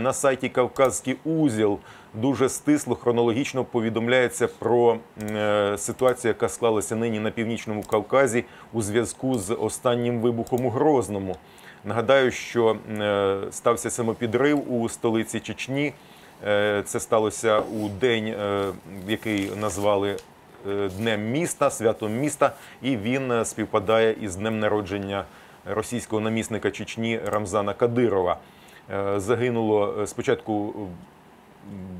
На сайті Кавказький узіл дуже стисло хронологічно повідомляється про е, ситуацію, яка склалася нині на північному Кавказі у зв'язку з останнім вибухом у Грозному. Нагадаю, що е, стався самопідрив у столиці Чечні. Е, Це сталося у день, який назвали Днем міста, святом міста, і він співпадає із днем народження російського намісника Чечні Рамзана Кадирова. Е, Загинуло е, спочатку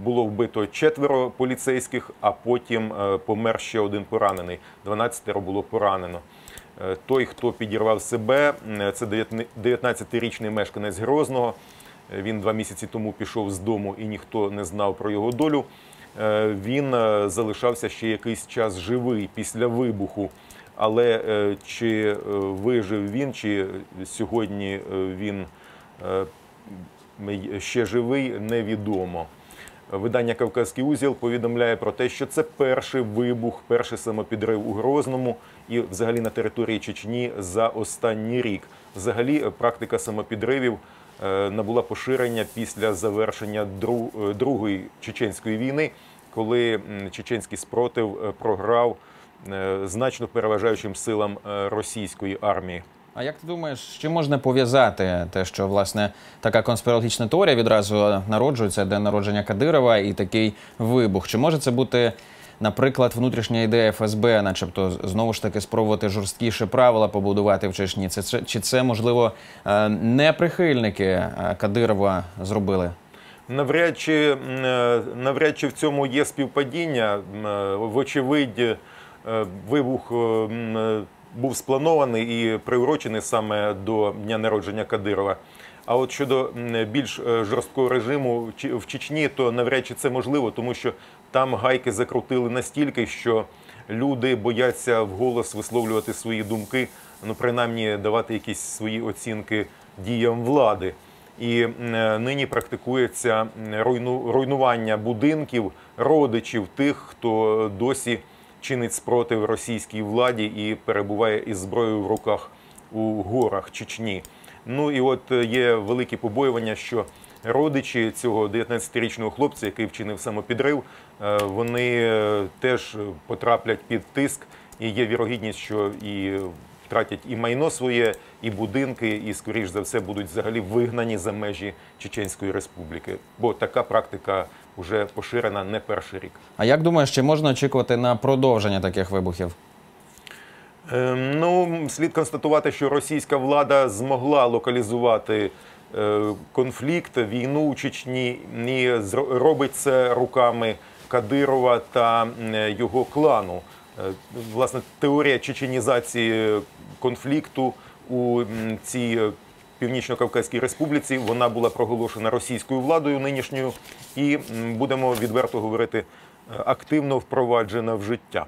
було вбито четверо поліцейських, а потім е, помер ще один поранений. 12 було поранено. Той, хто підірвав себе, це 19-річний мешканець Грозного. Він два місяці тому пішов з дому і ніхто не знав про його долю. Він залишався ще якийсь час живий після вибуху. Але чи вижив він, чи сьогодні він ще живий, невідомо. Видання Кавказький узіл повідомляє про те, що це перший вибух, перший самопідрив у Грозному і взагалі на території Чечні за останній рік. Взагалі, практика самопідривів е, набула поширення після завершення е, Другої чеченської війни, коли чеченський спротив е, програв значно переважаючим силам російської армії. А як ти думаєш, з чим можна пов'язати те, що власне така конспірологічна теорія відразу народжується день народження Кадирова і такий вибух? Чи може це бути, наприклад, внутрішня ідея ФСБ, начебто знову ж таки спробувати жорсткіше правила побудувати в Чечні? Це чи це можливо е, не прихильники е, Кадирова зробили? Навряд чи, е, навряд чи в цьому є співпадіння. Вочевидь, вибух був спланований і приурочений саме до дня народження Кадирова. А от щодо більш е, жорсткого режиму в Чечні, то навряд чи це можливо, тому що там гайки закрутили настільки, що люди бояться вголос висловлювати свої думки, ну принаймні давати якісь свої оцінки діям влади. І е, нині практикується руйнування будинків родичів тих, хто досі чинить спротив російській владі і перебуває із зброєю в руках у горах Чечні. Ну і от е, є великі побоювання, що родичі цього 19-річного хлопця, який вчинив самопідрив, е, вони е, теж потраплять під тиск, і є вірогідність, що і втратять і майно своє, і будинки, і, скоріш за все, будуть взагалі вигнані за межі Чеченської республіки. Бо така практика вже поширена не перший рік. А як думаєш, чи можна очікувати на продовження таких вибухів? Е, Ну, слід констатувати, що російська влада змогла локалізувати е, конфлікт, війну у Чечні і робить це руками Кадирова та його клану. Е, Власне, теорія чеченізації конфлікту у цій е, Північно-Кавказькій республіці вона була проголошена російською владою нинішньою, і будемо відверто говорити, е, активно впроваджена в життя.